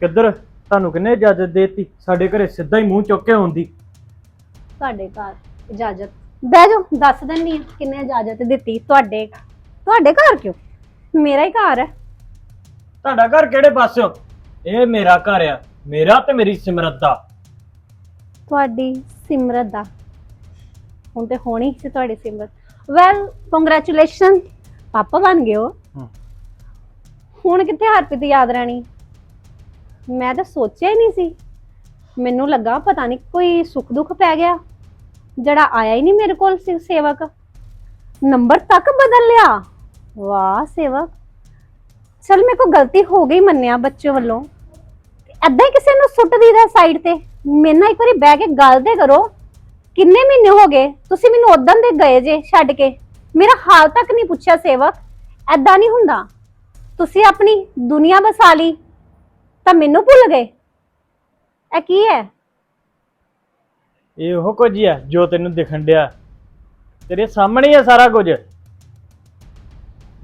ਕਿੱਧਰ? ਤੁਹਾਨੂੰ ਕਿੰਨੇ ਇਜਾਜ਼ਤ ਦੇਤੀ? ਸਾਡੇ ਘਰੇ ਸਿੱਧਾ ਹੀ ਮੂੰਹ ਚੁੱਕ ਕੇ ਆਉਂਦੀ। ਤੁਹਾਡੇ ਘਰ ਇਜਾਜ਼ਤ। ਬਹਿ ਜਾਓ ਦੱਸ ਦਿੰਨੀ ਆ ਕਿੰਨੇ ਇਜਾਜ਼ਤ ਦਿੱਤੀ ਤੁਹਾਡੇ ਤੁਹਾਡੇ ਘਰ ਕਿਉਂ? ਮੇਰਾ ਹੀ ਘਰ ਹੈ। ਤੁਹਾਡਾ ਘਰ ਕਿਹੜੇ ਪਾਸਿਓ? ਇਹ ਮੇਰਾ ਘਰ ਆ ਮੇਰਾ ਤੇ ਮੇਰੀ ਸਿਮਰਤ ਦਾ। ਤੁਹਾਡੀ ਸਿਮਰਤ ਦਾ। ਹੁਣ ਤੇ ਹੋਣੀ ਸੀ ਤੁਹਾਡੀ ਸਿਮਰਤ। ਵੈਲ ਕੰਗ੍ਰੈਚੁਲੇਸ਼ਨ ਪਾਪਾ ਬਣ ਗਏ ਹੋ। ਹੁਣ ਕਿੱਥੇ ਹਰਪ੍ਰੀਤ ਦੀ ਯਾਦ ਰਹਿਣੀ? ਮੈਂ ਤਾਂ ਸੋਚਿਆ ਹੀ ਨਹੀਂ ਸੀ। ਮੈਨੂੰ ਲੱਗਾ ਪਤਾ ਨਹੀਂ ਕੋਈ ਸੁੱਖ ਦੁੱਖ ਪੈ ਗਿਆ। ਜਿਹੜਾ ਆਇਆ ਹੀ ਨਹੀਂ ਮੇਰੇ ਕੋਲ ਸੇ- ਸੇਵਕ। ਨੰਬਰ ਤੱਕ ਬਦਲ ਲਿਆ। ਵਾਹ, ਸੇਵਕ। ਚਲ ਮੇਰੇ ਕੋਲ ਗਲਤੀ ਹੋ ਗਈ ਮੰਨਿਆ ਬੱਚੇ ਵੱਲੋਂ। ਐਦਾਂ ਹੀ ਕਿਸੇ ਨੂੰ ਸੁੱਟ ਦੀਦਾ ਸਾਈਡ ਤੇ। ਮੇਰੇ ਨਾਲ ਇੱਕ ਵਾਰੀ ਬਹਿ ਕੇ ਗੱਲ ਤੇ ਕਰੋ। ਕਿੰਨੇ ਮਹੀਨੇ ਹੋ ਗਏ? ਤੁਸੀਂ ਮੈਨੂੰ ਉਦੋਂ ਦੇ ਗਏ ਜੇ ਛੱਡ ਕੇ। ਮੇਰਾ ਹਾਲ ਤੱਕ ਨਹੀਂ ਪੁੱਛਿਆ ਸੇਵਕ। ਐਦਾਂ ਨਹੀਂ ਹੁੰਦਾ। ਤੁਸੀਂ ਆਪਣੀ ਦੁਨੀਆ ਬਸਾ ਲਈ। ਤਾਂ ਮੈਨੂੰ ਭੁੱਲ ਗਏ। ਇਹ ਕੀ ਹੈ? ਇਹ ਉਹ ਕੁਝ ਹੀ ਆ ਜੋ ਤੈਨੂੰ ਦਿਖਣ ਡਿਆ। ਤੇਰੇ ਸਾਹਮਣੇ ਹੀ ਆ ਸਾਰਾ ਕੁਝ।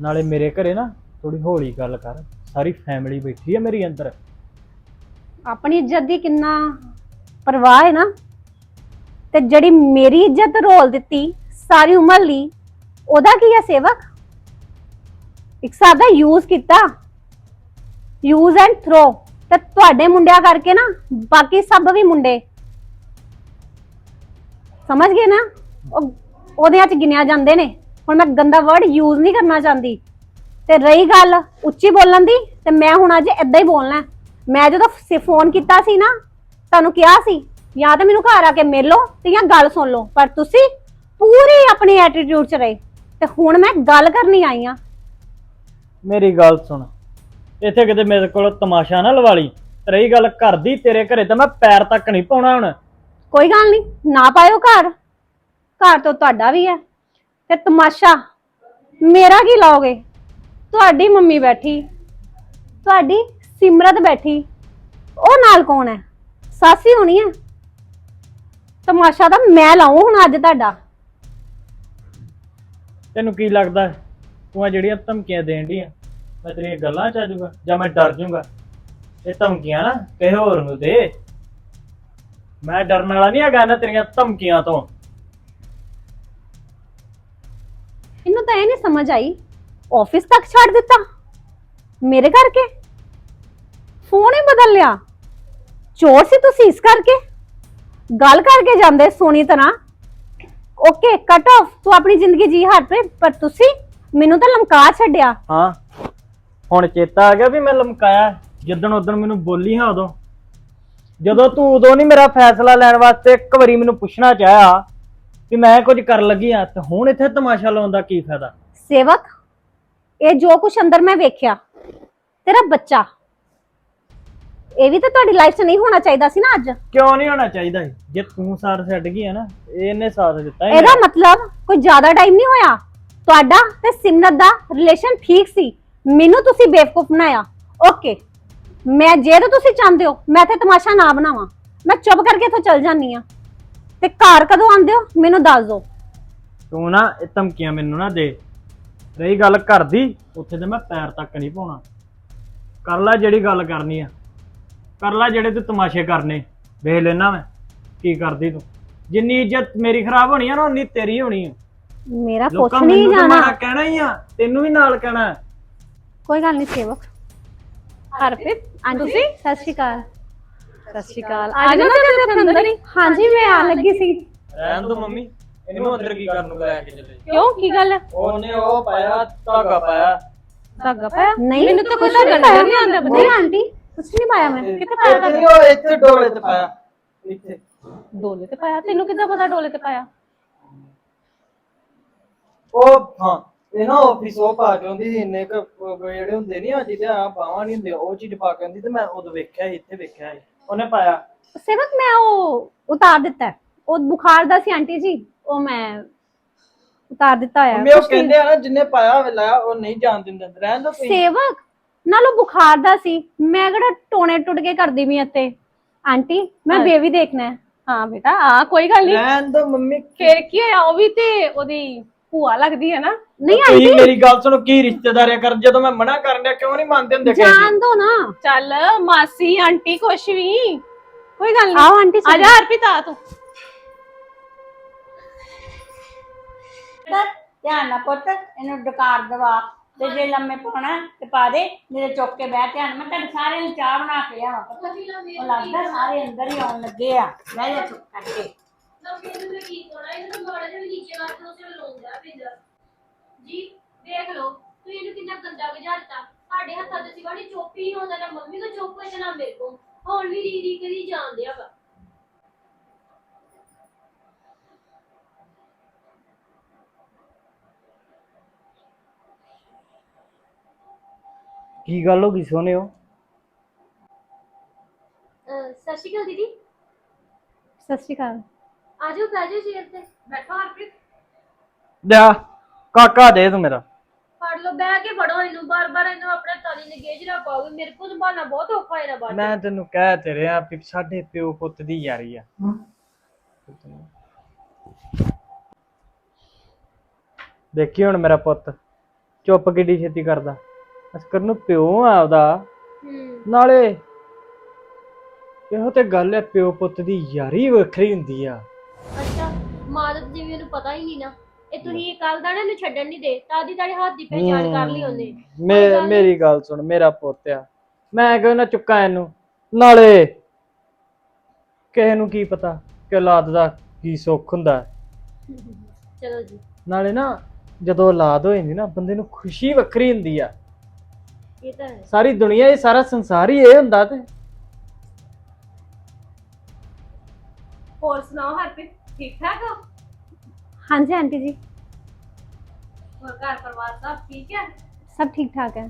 ਨਾਲੇ ਮੇਰੇ ਘਰੇ ਨਾ ਥੋੜੀ ਹੌਲੀ ਗੱਲ ਕਰ। ਸਾਰੀ ਫੈਮਿਲੀ ਬੈਠੀ ਆ ਮੇਰੀ ਅੰਦਰ। ਆਪਣੀ ਇੱਜ਼ਤ ਦੀ ਕਿੰਨਾ ਪਰਵਾਹ ਹੈ ਨਾ? ਤੇ ਜਿਹੜੀ ਮੇਰੀ ਇੱਜ਼ਤ ਰੋਲ ਦਿੱਤੀ ਸਾਰੀ ਉਮਰ ਲਈ ਉਹਦਾ ਕੀ ਹੈ ਸੇਵਕ? ਇੱਕ ਸਾਦਾ ਯੂਜ਼ ਕੀਤਾ। ਯੂਜ਼ ਐਂਡ ਥਰੋ ਤੇ ਤੁਹਾਡੇ ਮੁੰਡਿਆਂ ਕਰਕੇ ਨਾ, ਬਾਕੀ ਸਭ ਵੀ ਮੁੰਡੇ। ਸਮਝ ਗਏ ਨਾ? ਉਹ ਉਹਦੇ ਚ ਗਿਣਿਆ ਜਾਂਦੇ ਨੇ। ਹੁਣ ਮੈਂ ਗੰਦਾ ਵਰਡ ਯੂਜ਼ ਨਹੀਂ ਕਰਨਾ ਚਾਹੁੰਦੀ। ਤੇ ਰਹੀ ਗੱਲ ਉੱਚੀ ਬੋਲਣ ਦੀ, ਤੇ ਮੈਂ ਹੁਣ ਅੱਜ ਏਦਾਂ ਹੀ ਬੋਲਣਾ। ਮੈਂ ਜਦੋਂ ਫੋਨ ਕੀਤਾ ਸੀ ਨਾ, ਤੁਹਾਨੂੰ ਕਿਹਾ ਸੀ, ਜਾਂ ਤਾਂ ਮੈਨੂੰ ਘਰ ਆ ਕੇ ਮਿਲ ਲਓ ਤੇ ਜਾਂ ਗੱਲ ਸੁਣ ਲਓ, ਪਰ ਤੁਸੀਂ ਪੂਰੀ ਆਪਣੀ ਐਟੀਟਿਊਡ 'ਚ ਰਹੇ। ਤੇ ਹੁਣ ਮੈਂ ਗੱਲ ਕਰਨੀ ਆਈ ਆ। ਮੇਰੀ ਗੱਲ ਸੁਣ। ਇੱਥੇ ਕਿਤੇ ਮੇਰੇ ਕੋਲ ਤਮਾਸ਼ਾ ਨਾ ਲਵਾ ਲਈ। ਰਹੀ ਗੱਲ ਘਰ ਦੀ ਤੇਰੇ ਘਰੇ ਤਾਂ ਮੈਂ ਪੈਰ ਤੱਕ ਨਹੀਂ ਪਾਉਣਾ ਹੁਣ। ਕੋਈ ਗੱਲ ਨਹੀਂ ਨਾ ਪਾਇਓ ਘਰ। ਘਰ ਤੋਂ ਤੁਹਾਡਾ ਵੀ ਹੈ। ਤੇ ਤਮਾਸ਼ਾ ਮੇਰਾ ਕੀ ਲਾਓਗੇ? ਤੁਹਾਡੀ ਮੰਮੀ ਬੈਠੀ ਤੁਹਾਡੀ ਸਿਮਰਤ ਬੈਠੀ ਉਹ ਨਾਲ ਕੌਣ ਹੈ? ਸਾਸੀ ਹੋਣੀ ਹੈ? ਤਮਾਸ਼ਾ ਤਾਂ ਮੈਂ ਲਾਉਂ ਹੁਣ ਅੱਜ ਤੁਹਾਡਾ। ਤੈਨੂੰ ਕੀ ਲੱਗਦਾ ਤੂੰ ਆ ਜਿਹੜੀਆਂ ਧਮਕੀਆਂ ਦੇਣ ਢੀਆਂ ਮੈਂ ਤੇਰੀਆਂ ਗੱਲਾਂ ਚ ਆ ਜਾਊਗਾ ਜਾਂ ਮੈਂ ਡਰ ਜਾਊਗਾ। ਇਹ ਧਮਕੀਆਂ ਨਾ ਕਿਸੇ ਹੋਰ ਨੂੰ ਦੇ। ਮੈਂ ਡਰਨ ਵਾਲਾ ਨਹੀਂ ਹੈਗਾ ਨਾ ਤੇਰੀਆਂ ਧਮਕੀਆਂ ਤੋਂ। ਇਹਨੂੰ ਤਾਂ ਇਹ ਨਹੀਂ ਸਮਝ ਆਈ। ਆਫਿਸ ਤੱਕ ਛੱਡ ਦਿੱਤਾ? ਮੇਰੇ ਕਰਕੇ? ਫੋਨ ਹੀ ਬਦਲ ਲਿਆ। ਚੋਰ ਸੀ ਤੁਸੀਂ ਇਸ ਕਰਕੇ। ਗੱਲ ਕਰਕੇ ਜਾਂਦੇ ਸੋਹਣੀ ਤਰ੍ਹਾਂ। ਓਕੇ ਕਟ ਆਫ ਤੂੰ ਆਪਣੀ ਜ਼ਿੰਦਗੀ ਜੀ ਹਰ ਤੇ ਪਰ ਤੁਸੀਂ ਮੈਨੂੰ ਤਾਂ ਲਮਕਾ ਛੱਡਿਆ। ਹਾਂ। ਹੁਣ ਚੇਤਾ ਆ ਗਿਆ ਵੀ ਮੈਂ ਲਮਕਾਇਆ ਜਿੱਦਣ ਉਦੋਂ ਮੈਨੂੰ ਬੋਲੀ ਹਾਂ ਉਦੋਂ। ਜਦੋਂ ਤੂੰ ਉਦੋਂ ਨਹੀਂ ਮੇਰਾ ਫੈਸਲਾ ਲੈਣ ਵਾਸਤੇ ਇੱਕ ਵਾਰੀ ਮੈਨੂੰ ਪੁੱਛਣਾ ਚਾਹਿਆ ਵੀ ਮੈਂ ਕੁਝ ਕਰਨ ਲੱਗੀ ਆ ਤੇ ਹੁਣ ਇੱਥੇ ਤਮਾਸ਼ਾ ਲਾਉਣ ਦਾ ਕੀ ਫਾਇਦਾ? ਸੇਵਕ ਇਹ ਜੋ ਕੁਛ ਅੰਦਰ ਮੈਂ ਵੇਖਿਆ ਤੇਰਾ ਬੱਚਾ। ਇਹ ਵੀ ਤਾਂ ਤੁਹਾਡੀ ਲਾਈਫ 'ਚ ਨਹੀਂ ਹੋਣਾ ਚਾਹੀਦਾ ਸੀ ਨਾ ਅੱਜ। ਕਿਉਂ ਨਹੀਂ ਹੋਣਾ ਚਾਹੀਦਾ? ਜੇ ਤੂੰ ਸਾਥ ਛੱਡ ਗਈ ਹੈ ਨਾ ਇਹਨੇ ਸਾਥ ਦਿੱਤਾ ਹੀ ਇਹਦਾ। ਮਤਲਬ ਕੋਈ ਜ਼ਿਆਦਾ ਟਾਈਮ ਨਹੀਂ ਹੋਇਆ? ਤੁਹਾਡਾ ਤੇ ਸਿਮਰਤ ਦਾ ਰਿਲੇਸ਼ਨ ਠੀਕ ਸੀ। ਮੈਨੂੰ ਤੁਸੀਂ ਬੇਵਕੂਫ ਬਣਾਇਆ ਓਕੇ ਮੈਂ ਜੇ ਤਾਂ ਤੁਸੀਂ ਚਾਹੁੰਦੇ ਹੋ ਮੈਂ ਤੇ ਤਮਾਸ਼ਾ ਨਾ ਬਣਾਵਾਂ। ਮੈਂ ਚੁੱਪ ਕਰਕੇ ਇੱਥੋਂ ਚਲ ਜਾਂਦੀ ਆ ਤੇ ਘਰ ਕਦੋਂ ਆਉਂਦੇ ਹੋ? ਮੈਨੂੰ ਦੱਸ ਦਿਓ। ਤੂੰ ਨਾ ਇਹ ਧਮਕੀਆਂ ਮੈਨੂੰ ਨਾ ਦੇ। ਰਹੀ ਗੱਲ ਘਰ ਦੀ ਉੱਥੇ ਤੇ ਮੈਂ ਪੈਰ ਤੱਕ ਨਹੀਂ ਪਾਉਣਾ। ਕਰ ਲੈ ਜਿਹੜੀ ਗੱਲ ਕਰਨੀ ਆ। ਕਰ ਲੈ ਜਿਹੜੇ ਤੂੰ ਤਮਾਸ਼ੇ ਕਰਨੇ। ਵੇਖ ਲੈਣਾ ਮੈਂ ਕੀ ਕਰਦੀ ਤੂੰ। ਜਿੰਨੀ ਇੱਜ਼ਤ ਮੇਰੀ ਖਰਾਬ ਹੋਣੀ ਆ ਨਾ ਉਨੀ ਤੇਰੀ ਹੋਣੀ ਆ। ਮੇਰਾ ਕੁਛ ਲੋਕਾਂ ਨਹੀਂ ਮੈਨੂੰ ਤਾਂ ਜਾਣਾ। ਮਾੜਾ ਕਹਿਣਾ ਹੀ ਆ ਤੈਨੂੰ ਵੀ ਨਾਲ ਕਹਿਣਾ। ਕੋਈ ਗੱਲ ਨਹੀਂ ਸੇਵਕ। ਹਰਪ੍ਰੀਤ ਆਂਟੀ ਸਤਿ ਸ਼੍ਰੀ ਅਕਾਲ। ਸਤਿ ਸ਼੍ਰੀ ਅਕਾਲ। ਆ ਜਾਣਾ ਤੇ ਅੰਦਰ ਹੀ? ਹਾਂਜੀ ਮੈਂ ਆ ਲੱਗੀ ਸੀ ਰਹਿਣ ਦੋ ਮੰਮੀ। ਇਹਨੂੰ ਅੰਦਰ ਕੀ ਕਰਨ ਨੂੰ ਲੈ ਕੇ ਚੱਲੇ? ਕਿਉਂ? ਕੀ ਗੱਲ? ਉਹਨੇ ਉਹ ਪਾਇਆ ਧਾਗਾ ਪਾਇਆ। ਧਾਗਾ ਪਾਇਆ? ਨਹੀਂ ਮੈਨੂੰ ਤਾਂ ਕੁਛ ਧਾਗਾ। ਨਹੀਂ ਆਉਂਦਾ ਨਹੀਂ ਆਂਟੀ ਕੁਛ ਨਹੀਂ ਪਾਇਆ ਮੈਂ। ਕਿੱਥੇ ਪਾਇਆ ਧਾਗਾ? ਉਹ ਇੱਥੇ ਡੋਲੇ ਤੇ ਪਾਇਆ। ਇੱਥੇ। ਡੋਲੇ ਤੇ ਪਾਇਆ? ਤੈਨੂੰ ਕਿੱਦਾਂ ਪਤਾ ਡੋਲੇ ਤੇ ਪਾਇਆ? ਉਹ ਹਾਂ। ਇਹ ਨਾ ਆਫਿਸ ਉਹ ਪਾ ਕੇ ਆਉਂਦੀ ਸੀ ਇੰਨੇ ਕੁ ਜਿਹੜੇ ਹੁੰਦੇ ਨਹੀਂ ਆ ਜਿਹਦੇ ਆ ਬਾਹਾਂ ਨਹੀਂ ਹੁੰਦੇ ਉਹ ਚੀਜ਼ ਪਾ ਕੇ ਆਉਂਦੀ ਤੇ ਮੈਂ ਉਦੋਂ ਵੇਖਿਆ ਸੀ ਇੱਥੇ ਵੇਖਿਆ ਸੀ ਉਹਨੇ ਪਾਇਆ। ਸੇਵਕ ਮੈਂ ਉਹ ਉਤਾਰ ਦਿੱਤਾ। ਹੈ। ਉਹ ਬੁਖਾਰ ਦਾ ਸੀ ਆਂਟੀ ਜੀ ਉਹ ਮੈਂ ਉਤਾਰ ਦਿੱਤਾ ਹੋਇਆ। ਮੰਮੀ ਉਹ ਕਹਿੰਦੇ ਆ ਨਾ ਜਿੰਨੇ ਪਾਇਆ ਹੋਵੇ ਲਾਇਆ ਉਹ ਨਹੀਂ ਜਾਣ ਦਿੰਦੇ ਰਹਿਣ ਦੋ ਤੁਸੀਂ। ਸੇਵਕ ਨਾਲੋਂ ਬੁਖਾਰ ਦਾ ਸੀ। ਮੈਂ ਕਿਹੜਾ ਟੋਣੇ ਟੁੱਟ ਕੇ ਕਰਦੀ ਵੀ ਇੱਥੇ। ਆਂਟੀ ਮੈਂ ਬੇਬੀ ਦੇਖਣਾ ਹੈ। ਹਾਂ ਬੇਟਾ ਆ ਕੋਈ ਗੱਲ ਨਹੀਂ ਰਹਿਣ ਦੋ ਮੰਮੀ। ਫੇਰ ਕੀ ਹੋਇਆ ਉਹ ਵੀ ਤੇ ਉਹਦੀ ਭੂਆ ਲੱਗਦੀ ਹੈ ਨਾ। ਨਹੀਂ ਤੁਸੀਂ ਆਂਟੀ। ਮੇਰੀ ਗੱਲ ਸੁਣੋ ਕੀ ਰਿਸ਼ਤੇਦਾਰੀਆਂ ਕਰ ਜਦੋਂ ਮੈਂ ਮਨਾ ਕਰਨ ਡਿਆ ਕਿਉਂ ਨਹੀਂ ਮੰਨਦੇ ਹੁੰਦੇ ਕਿਸੇ ਦੀ? ਜਾਣ ਦੋ ਨਾ। ਚੱਲ ਮਾਸੀ ਆਂਟੀ ਕੁਛ ਵੀ। ਕੋਈ ਗੱਲ ਨਹੀਂ। ਆਓ ਆਂਟੀ ਆ ਜਾ ਹਰਪ੍ਰੀਤ ਆ ਤੂੰ। ਪੁੱਤ, ਧਿਆਨ ਨਾਲ ਪੁੱਤ ਇਹਨੂੰ ਡਕਾਰ ਦਵਾ। ਤੇ ਜੇ ਲੰਮੇ ਪਾਉਣਾ ਤੇ ਪਾ ਦੇ ਮੇਰੇ ਚੁੱਕ ਕੇ ਬਹਿ ਧਿਆਨ ਮੈਂ ਤੁਹਾਡੇ ਸਾਰਿਆਂ ਨੂੰ ਚਾਹ ਬਣਾ ਕੇ ਲਿਆਵਾਂ ਪੁੱਤ। ਉਹ ਲੱਗਦਾ ਸਾਰੇ ਅੰਦਰ ਹੀ ਆਉਣ ਲੱਗੇ ਆ। ਬਹਿ ਜਾ ਚੁੱਪ ਕਰਕੇ। ਜੀ ਦੇਖ ਲਓ ਤੁਸੀਂ ਇਹਨੂੰ ਕਿੰਨਾ ਗੰਦਾ ਗੁਜ਼ਾਰਤਾ ਸਾਡੇ ਹੱਥਾਂ ਤੇ ਸਿਵਾੜੀ ਚੋਪੀ ਨਹੀਂ ਹੁੰਦਾ ਨਾ ਮੰਮੀ ਕੋ ਚੁੱਪ ਤੇ ਨਾ ਮੇਰੇ ਕੋ। ਹੁਣ ਵੀ ਰੀ ਰੀ ਕਰੀ ਜਾਂਦੇ ਆ ਵਾ। ਕੀ ਗੱਲ ਹੋ ਗਈ ਸੋਨਿਓ ਅਹ ਸਤਿ ਸ਼੍ਰੀ ਅਕਾਲ ਦੀਦੀ। ਸਤਿ ਸ਼੍ਰੀ ਅਕਾਲ। ਆਜੋ ਬਹਿ ਜਾਓ ਚੇਅਰ ਤੇ। ਬੈਠੋ ਹਰਪ੍ਰੀਤ। ਲਿਆ ਕਾਕਾ ਦੇ ਤੂੰ ਮੇਰਾ। ਫੜ ਲਓ ਬਹਿ ਕੇ ਫੜੋ ਇਹਨੂੰ। ਬਾਰ ਬਾਰ ਇਹਨੂੰ ਆਪਣੇ ਤਾਲੀ ਨੇ ਗੇਜ ਨਾ ਪਾਓਗੇ ਮੇਰੇ ਕੋਲ ਸੰਭਾਲਣਾ ਬਹੁਤ ਔਖਾ ਹੈ ਨਾ ਬਾਅਦ। ਮੈਂ ਤੈਨੂੰ ਕਹਿ ਤੇ ਰਿਹਾ ਵੀ ਸਾਡੇ ਪਿਓ ਪੁੱਤ ਦੀ ਯਾਰੀ ਆ। ਦੇਖੀ ਹੁਣ ਮੇਰਾ ਪੁੱਤ ਚੁੱਪ ਕਿੱਡੀ ਛੇਤੀ ਕਰਦਾ। ਅਸਕਰ ਨੂੰ ਪਿਓ ਆ ਹੂੰ। ਨਾਲੇ ਇਹੋ ਤੇ ਗੱਲ ਹੈ ਪਿਓ ਪੁੱਤ ਦੀ ਯਾਰੀ ਵੱਖਰੀ ਹੁੰਦੀ ਆ। ਅੱਛਾ ਮਾਦਤ ਜਿਵੇਂ ਉਹਨੂੰ ਪਤਾ ਹੀ ਨਹੀਂ ਨਾ। ਇਹ ਤੁਸੀਂ ਕੱਲ ਦਾ ਨਾ ਇਹਨੂੰ ਛੱਡਣ ਨਹੀਂ ਦੇ। ਤਾਂ ਦੀ ਤੁਹਾਡੇ ਹੱਥ ਦੀ ਪਹਿਚਾਣ ਕਰ ਲਈ ਉਹਨੇ। ਮੇ ਮੇਰੀ ਗੱਲ ਸੁਣ ਮੇਰਾ ਪੁੱਤ ਆ। ਮੈਂ ਕਿਉਂ ਨਾ ਚੁੱਕਾ ਇਹਨੂੰ? ਨਾਲੇ ਕਿਸੇ ਨੂੰ ਕੀ ਪਤਾ ਕਿ ਔਲਾਦ ਦਾ ਕੀ ਸੁੱਖ ਹੁੰਦਾ ਹੈ। ਚਲੋ ਜੀ। ਨਾਲੇ ਨਾ ਜਦੋਂ ਔਲਾਦ ਹੋ ਜਾਂਦੀ ਨਾ ਬੰਦੇ ਨੂੰ ਖੁਸ਼ੀ ਵੱਖਰੀ ਹੁੰਦੀ ਆ। ਇਹ ਤਾਂ ਹੈ। ਸਾਰੀ ਦੁਨੀਆ ਇਹ ਸਾਰਾ ਸੰਸਾਰ ਹੀ ਇਹ ਹੁੰਦਾ ਤੇ। ਹੋਰ ਸੁਣਾਓ ਹਰਪ੍ਰੀਤ? ਠੀਕ ਠਾਕ ਹੋ? ਹਾਂਜੀ ਆਂਟੀ ਜੀ। ਹੋਰ ਘਰ ਪਰਿਵਾਰ ਸਭ ਠੀਕ ਹੈ? ਸਭ ਠੀਕ ਠਾਕ ਹੈ।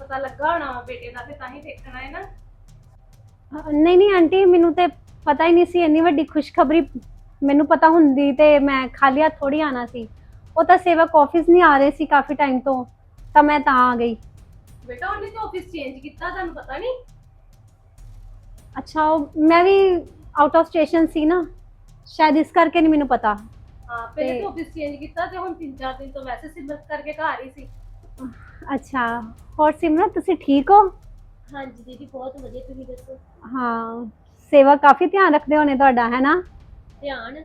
ਪਤਾ ਲੱਗਾ ਹੋਣਾ ਵਾ ਬੇਟੇ ਦਾ ਤੇ ਤਾਂ ਹੀ ਦੇਖਣਾ ਹੈ ਨਾ। ਅ, ਨਹੀਂ ਨਹੀਂ ਆਂਟੀ ਮੈਨੂੰ ਤੇ ਪਤਾ ਹੀ ਨਹੀਂ ਸੀ ਇੰਨੀ ਵੱਡੀ ਖੁਸ਼ਖਬਰੀ ਮੈਨੂੰ ਪਤਾ ਹੁੰਦੀ ਤੇ ਮੈਂ ਖਾਲੀ ਹੱਥ ਥੋੜੀ ਆਣਾ ਸੀ। ਉਹ ਤਾਂ ਸੇਵਕ ਆਫਿਸ ਨਹੀਂ ਆ ਰਹੇ ਸੀ ਕਾਫੀ ਟਾਈਮ ਤੋਂ ਤਾਂ ਮੈਂ ਤਾਂ ਆ ਗਈ। ਬੇਟਾ ਉਹਨੇ ਤੇ ਆਫਿਸ ਚੇਂਜ ਕੀਤਾ ਤੁਹਾਨੂੰ ਪਤਾ ਨਹੀਂ? ਅੱਛਾ ਉਹ ਮੈਂ ਵੀ ਆਊਟ ਆਫ ਸਟੇਸ਼ਨ ਸੀ ਨਾ। ਸ਼ਾਇਦ ਇਸ ਕਰਕੇ ਨਹੀਂ ਮੈਨੂੰ ਪਤਾ। ਹਾਂ ਪਹਿਲੇ ਤੇ- ਤੇ ਆਫਿਸ ਚੇਂਜ ਕੀਤਾ ਤੇ ਹੁਣ ਤਿੰਨ ਚਾਰ ਦਿਨ ਤੋਂ ਵੈਸੇ ਸਿਮਰਤ ਕਰਕੇ ਘਰ ਹੀ ਸੀ। ਅੱਛਾ ਹੋਰ ਸਿਮਰਨ ਤੁਸੀਂ ਠੀਕ ਹੋ? ਹਾਂਜੀ ਦੀਦੀ ਬਹੁਤ ਵਧੀਆ ਤੁਸੀਂ ਦੱਸੋ? ਹਾਂ ਸੇਵਾ ਕਾਫੀ ਧਿਆਨ ਰੱਖਦੇ ਹੋਣੇ ਤੁਹਾਡਾ ਹੈ ਨਾ ਧਿਆਨ?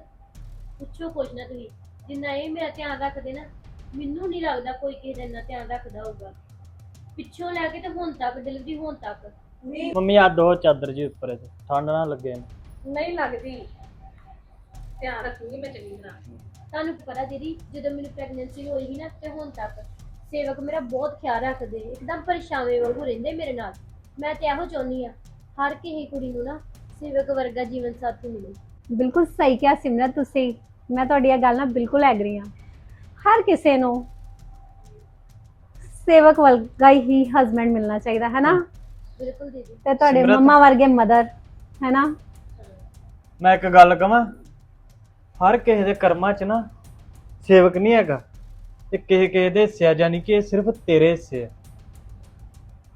ਪੁੱਛੋ ਕੁਛ ਨਾ ਤੁਸੀਂ। ਜਿੰਨਾ ਇਹ ਮੇਰਾ ਧਿਆਨ ਰੱਖਦੇ ਨਾ ਮੈਨੂੰ ਨਹੀਂ ਲੱਗਦਾ ਕੋਈ ਕਿਸੇ ਦਾ ਇੰਨਾ ਧਿਆਨ ਰੱਖਦਾ ਹੋਊਗਾ। ਪਿੱਛੋਂ ਲੈ ਕੇ ਤੇ ਹੁਣ ਤੱਕ ਡਿਲੀਵਰੀ ਹੋਣ ਤੱਕ। ਮੰਮੀ ਆ ਦੋ ਚਾਦਰ ਜੀ ਉੱਪਰ ਇਹਦੇ, ਠੰਡ ਨਾ ਲੱਗੇ। ਇਹਨੂੰ। ਨਹੀਂ ਲੱਗਦੀ। ਧਿਆਨ ਰੱਖੂਗੀ ਮੈਂ ਚੰਗੀ ਤਰ੍ਹਾਂ। ਤੁਹਾਨੂੰ ਪਤਾ ਦੀਦੀ ਜਦੋਂ ਮੈਨੂੰ ਪ੍ਰੈਗਨੈਂਸੀ ਹੋਈ ਸੀ ਨਾ ਤੇ ਹੁਣ ਤੱਕ ਸੇਵਕ ਮੇਰਾ ਬਹੁਤ ਖਿਆਲ ਰੱਖਦੇ ਇੱਕਦਮ ਪਰੇਸ਼ਾਵੇ ਵਾਂਗੂ ਰਹਿੰਦੇ ਮੇਰੇ ਨਾਲ। ਮੈਂ ਤੇ ਇਹੋ ਚਾਹੁੰਦੀ ਆ ਹਰ ਕਿਸੇ ਕੁੜੀ ਨੂੰ ਨਾ ਸੇਵਕ ਵਰਗਾ ਜੀਵਨ ਸਾਥੀ ਮਿਲੇ। ਬਿਲਕੁਲ ਸਹੀ ਕਿਹਾ ਸਿਮਰਤ ਤੁਸੀਂ ਮੈਂ ਤੁਹਾਡੀ ਇਹ ਗੱਲ ਨਾਲ ਬਿਲਕੁਲ ਐਗਰੀ ਹਾਂ। ਹਰ ਕਿਸੇ ਨੂੰ ਸੇਵਕ ਵਰਗਾ ਹੀ ਹਸਬੈਂਡ ਮਿਲਣਾ ਚਾਹੀਦਾ ਹੈ ਨਾ? ਬਿਲਕੁਲ ਦੀਦੀ। ਤੇ ਤੁਹਾਡੇ ਸਿਮਰਤ? ਮੰਮਾ ਵਰਗੇ ਮਦਰ ਹੈ ਨਾ? ਮੈਂ ਇੱਕ ਗੱਲ ਕਵਾਂ ਹਰ ਕਿਸੇ ਦੇ ਕਰਮਾਂ 'ਚ ਨਾ ਸੇਵਕ ਨਹੀਂ ਹੈਗਾ। ਇਹ ਕਿਸੇ ਕਿਸੇ ਦੇ ਹਿੱਸੇ ਜਾਨੀ ਕਿ ਇਹ ਸਿਰਫ ਤੇਰੇ ਹਿੱਸੇ ਆ।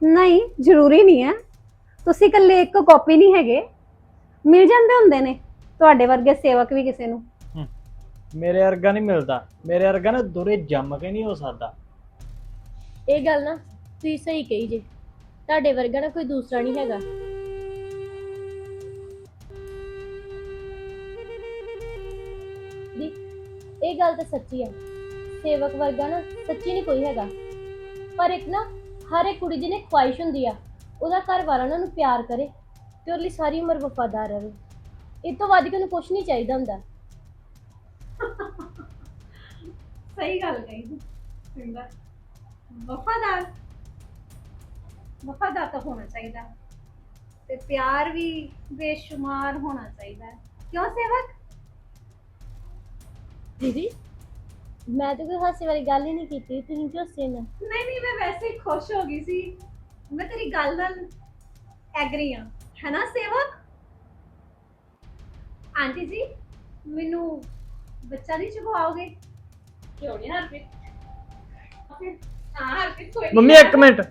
ਨਹੀਂ ਜ਼ਰੂਰੀ ਨਹੀਂ ਹੈ। ਤੁਸੀਂ ਇਕੱਲੇ ਇੱਕ ਕਾਪੀ ਨਹੀਂ ਹੈਗੇ। ਮਿਲ ਜਾਂਦੇ ਹੁੰਦੇ ਨੇ ਤੁਹਾਡੇ ਵਰਗੇ ਸੇਵਕ ਵੀ ਕਿਸੇ ਨੂੰ। ਮੇਰੇ ਵਰਗਾ ਨਹੀਂ ਮਿਲਦਾ। ਮੇਰੇ ਵਰਗਾ ਨਾ ਦੁਰੇ ਜੰਮ ਕੇ ਨਹੀਂ ਹੋ ਸਕਦਾ। ਇਹ ਗੱਲ ਨਾ ਤੁਸੀਂ ਸਹੀ ਕਹੀ ਜੇ। ਤੁਹਾਡੇ ਵਰਗਾ ਨਾ ਕੋਈ ਦੂਸਰਾ ਨਹੀਂ ਹੈਗਾ। ਇਹ ਗੱਲ ਤਾਂ ਸੱਚੀ ਹੈ ਸੇਵਕ ਵਰਗਾ ਨਾ ਸੱਚੀ ਨਹੀਂ ਕੋਈ ਹੈਗਾ। ਪਰ ਇੱਕ ਨਾ ਹਰ ਇੱਕ ਕੁੜੀ ਦੀ ਨਾ ਖੁਆਇਸ਼ ਹੁੰਦੀ ਆ। ਉਹਦਾ ਘਰ ਵਾਲਾ ਨਾ ਉਹਨੂੰ ਪਿਆਰ ਕਰੇ ਤੇ ਉਹਦੇ ਲਈ ਸਾਰੀ ਉਮਰ ਵਫਾਦਾਰ ਰਹੇ। ਇਹ ਤੋਂ ਵੱਧ ਕੇ ਉਹਨੂੰ ਕੁਝ ਨਹੀਂ ਚਾਹੀਦਾ ਹੁੰਦਾ। ਸਹੀ ਗੱਲ ਕਹੀ ਤੂੰ। ਸਿੰਦਰ ਵਫਾਦਾਰ। ਵਫਾਦਾਰ ਤਾਂ ਹੋਣਾ ਚਾਹੀਦਾ। ਤੇ ਪਿਆਰ ਵੀ ਬੇਸ਼ੁਮਾਰ ਹੋਣਾ ਚਾਹੀਦਾ। ਹੈ। ਕਿਉਂ ਸੇਵਕ? ਦੀਦੀ ਮੈਂ ਤਾਂ ਕੋਈ ਹਾਸੇ ਵਾਲੀ ਗੱਲ ਹੀ ਨਹੀਂ ਕੀਤੀ ਤੁਸੀਂ ਕਿਉਂ ਹੱਸੇ ਨਾ? ਨਹੀਂ ਨਹੀਂ ਮੈਂ ਵੈਸੇ ਹੀ ਖੁਸ਼ ਹੋ ਗਈ ਸੀ। ਮੈਂ ਤੇਰੀ ਗੱਲ ਨਾਲ ਐਗਰੀ ਹਾਂ। ਹੈ ਨਾ ਸੇਵਕ? ਆਂਟੀ ਜੀ ਮੈਨੂੰ ਬੱਚਾ ਨਹੀਂ ਚੁਕਵਾਓਗੇ ਕਿਉਂ ਨਹੀਂ ਹਰਪ੍ਰੀਤ? ਹਾਂ ਹਰਪ੍ਰੀਤ ਕੋਈ ਨੀ। ਮੰਮੀ ਇੱਕ ਮਿੰਟ।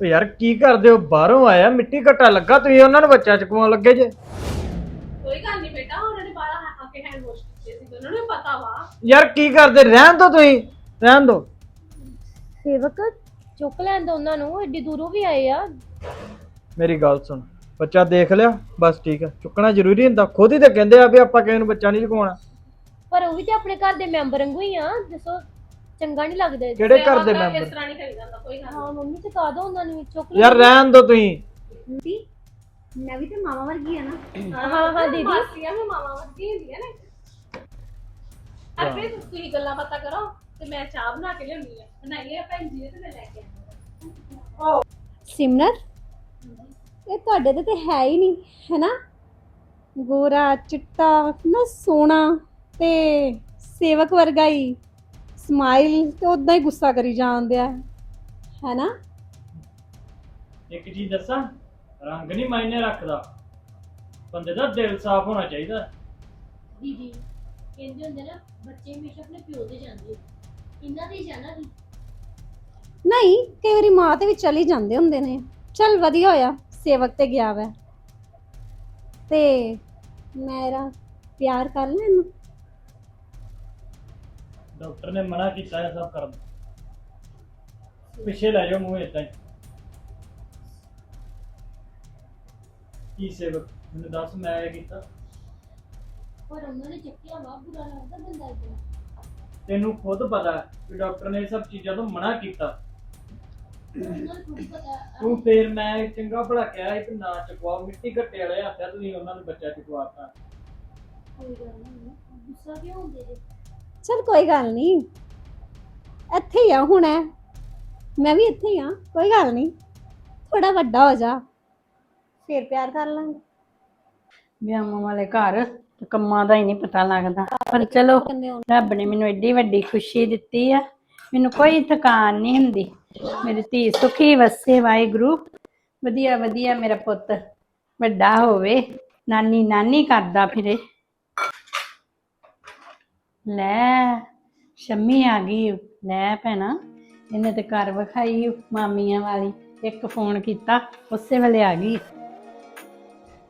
ਓ ਯਾਰ ਕੀ ਕਰਦੇ ਹੋ? ਬਾਹਰੋਂ ਆਇਆ ਮਿੱਟੀ ਘੱਟਾ ਲੱਗਾ ਤੁਸੀਂ ਉਹਨਾਂ ਨੂੰ ਬੱਚਾ ਚਕਵਾਉਣ ਲੱਗੇ ਜੇ। ਕੋਈ ਗੱਲ ਨਹੀਂ ਬੇਟਾ ਉਹਨਾਂ ਨੇ ਬਾਹਰ ਆ ਕੇ ਹੈਂਡ ਵਾਸ਼ ਪਤਾ ਵਾ। ਯਾਰ ਕੀ ਕਰਦੇ? ਰਹਿਣ ਦੋ ਤੁਸੀਂ। ਰਹਿਣ ਦੋ। ਸੇਵਕ ਚੁੱਕ ਲੈਣ ਦੋ ਉਹਨਾਂ ਨੂੰ। ਏਡੀ ਦੂਰੋਂ ਵੀ ਆਏ ਆ। ਮੇਰੀ ਗੱਲ ਸੁਣ। ਬੱਚਾ ਦੇਖ ਲਿਆ। ਬਸ ਠੀਕ ਹੈ ਚੁੱਕਣਾ ਜ਼ਰੂਰੀ ਹੁੰਦਾ। ਖੁਦ ਹੀ ਤਾਂ ਕਹਿੰਦੇ ਆ ਵੀ ਆਪਾਂ ਕਿਸੇ ਨੂੰ ਬੱਚਾ ਨਹੀਂ ਚੁਕਾਉਣਾ। ਪਰ ਉਹ ਵੀ ਤੇ ਆਪਣੇ ਘਰ ਦੇ ਮੈਂਬਰ ਵਾਂਗੂ ਹੀ ਆ। ਦੱਸੋ ਚੰਗਾ ਨਹੀਂ ਲੱਗਦਾ। ਇਹ। ਕਿਹੜੇ ਘਰ ਦੇ ਇਸ ਮੈਂਬਰ? ਤਰ੍ਹਾਂ ਨਹੀਂ ਕਰੀ ਜਾਂਦਾ ਕੋਈ ਗੱਲ ਹਾਂ ਮੰਮੀ ਚੁਕਾ ਦੋ ਉਹਨਾਂ ਨੂੰ ਚੁੱਕ ਲਓ ਯਾਰ ਰਹਿਣ ਦੋ ਤੁਸੀਂ। ਮੈਂ ਵੀ ਤੇ ਮਾਵਾ ਵਰਗੀ ਆ ਨਾ। ਹਾਂ ਹਾਂ ਦੀਦੀ। ਮਾਸੀਆਂ ਵੀ ਮਾਵਾਂ ਵਰਗੀ ਹੁੰਦੀਆਂ ਨੇ। ਅਰੇ ਤੁਸੀਂ ਗੱਲਾਂ ਬਾਤਾਂ ਕਰੋ ਤੇ ਮੈਂ ਚਾਹ ਬਣਾ ਕੇ ਲਿਆਉਣੀ ਆ। ਬਣਾਈਏ ਭੈਣ ਜੀ ਨੇ ਤੇ ਮੈਂ ਲੈ ਕੇ ਆਉਂਦੀ ਸਿਮਰਤ ਇਹ ਤੁਹਾਡੇ ਤੇ ਤੇ ਹੈ ਹੀ ਨਹੀਂ ਹੈਨਾ? ਗੋਰਾ ਚਿੱਟਾ ਨਾ ਸੋਨਾ ਤੇ ਸੇਵਕ ਵਰਗਾ ਹੀ ਸਮਾਈਲ ਤੇ ਉਦਾਂ ਹੀ ਗੁੱਸਾ ਕਰੀ ਜਾਂਦਿਆ ਹੈਨਾ? ਇੱਕ ਚੀਜ਼ ਦੱਸਾਂ ਰੰਗ ਨਹੀਂ ਮਾਇਨੇ ਰੱਖਦਾ। ਬੰਦੇ ਦਾ ਦਿਲ ਸਾਫ਼ ਹੋਣਾ ਚਾਹੀਦਾ। ਦੀਦੀ ਕਹਿੰਦੇ ਹੁੰਦੇ ਨਾ ਬੱਚੇ ਹਮੇਸ਼ਾ ਆਪਣੇ ਪਿਓ ਦੇ ਜਾਂਦੇ ਇਹਨਾਂ ਦੇ ਹੀ ਜਾਣਾ ਦੀ ਨਹੀਂ ਕਈ ਵਾਰੀ ਮਾਂ ਤੇ ਵੀ ਚਲੀ ਜਾਂਦੇ ਹੁੰਦੇ ਨੇ। ਚਲ ਵਧੀਆ ਹੋਇਆ ਸੇਵਕ ਤੇ ਗਿਆ ਵੈ। ਤੇ ਮੇਰਾ ਪਿਆਰ ਕਰ ਲੈ ਇਹਨੂੰ। ਡਾਕਟਰ ਨੇ ਮਨਾ ਕੀਤਾ ਹੈ ਸਭ ਕਰਨ। ਪਿੱਛੇ ਲੈ ਜਾਓ ਮੂੰਹ ਇਦਾਂ ਹੀ। ਕੀ ਸੇਵਕ? ਮੈਨੂੰ ਦੱਸ ਮੈਂ ਇਹ ਕੀਤਾ। ਪਰ ਉਹਨਾਂ ਨੇ ਚੱਕਿਆ ਵਾ ਬੁਰਾ ਲੱਗਦਾ ਬੰਦਾ ਇਦਾਂ ਤੈਨੂੰ ਖੁਦ ਪਤਾ ਹੈ ਕਿ ਡਾਕਟਰ ਨੇ ਇਹ ਸਭ ਚੀਜ਼ਾਂ ਤੋਂ ਮਨਾ ਕੀਤਾ। ਉਹਨਾਂ ਨੂੰ ਥੋੜੀ ਪਤਾ ਤੂੰ ਫੇਰ ਮੈਂ ਚੰਗਾ ਭਲਾ ਕਿਹਾ ਸੀ ਕਿ ਨਾ ਚੁਕਵਾ ਮਿੱਟੀ ਘੱਟੇ ਵਾਲੇ ਹੱਥਾਂ ਤੁਸੀਂ ਉਹਨਾਂ ਨੂੰ ਬੱਚਾ ਚੁਕਵਾਤਾ। ਕੋਈ ਗੱਲ ਨਹੀਂ ਗੁੱਸਾ ਕਿਉਂ ਹੁੰਦੇ ਜੇ? ਚਲ ਕੋਈ ਗੱਲ ਨਹੀਂ। ਇੱਥੇ ਹੀ ਆ ਹੁਣ ਐ ਮੈਂ ਵੀ ਇੱਥੇ ਹੀ ਆ ਕੋਈ ਗੱਲ ਨਹੀਂ। ਥੋੜਾ ਵੱਡਾ ਹੋ ਜਾ ਫੇਰ ਪਿਆਰ ਕਰ ਲਾਂਗੇ। ਵਿਆਹਾਂ ਵਾਲੇ ਘਰ। ਕੰਮਾਂ ਦਾ ਹੀ ਨਹੀਂ ਪਤਾ ਲੱਗਦਾ। ਪਰ ਚਲੋ, ਰੱਬ ਨੇ ਮੈਨੂੰ ਐਡੀ ਵੱਡੀ ਖੁਸ਼ੀ ਦਿੱਤੀ ਆ। ਮੈਨੂੰ ਕੋਈ ਥਕਾਨ ਨਹੀਂ ਹੁੰਦੀ। ਮੇਰੀ ਧੀ ਸੁਖੀ ਵਸੇ, ਵਾਹਿਗੁਰੂ। ਵਧੀਆ ਵਧੀਆ ਮੇਰਾ ਪੁੱਤ, ਵੱਡਾ ਹੋਵੇ। ਨਾਨੀ ਨਾਨੀ ਕਰਦਾ ਫਿਰੇ। ਲੈ, ਸ਼ੰਮੀ ਆ ਗਈ। ਲੈ ਭੈਣਾ, ਇਹਨੇ ਤੇ ਘਰ ਵਿਖਾਈ ਮਾਮੀਆਂ ਵਾਲੀ। ਇੱਕ ਫੋਨ ਕੀਤਾ, ਉਸੇ ਵੇਲੇ ਆ ਗਈ।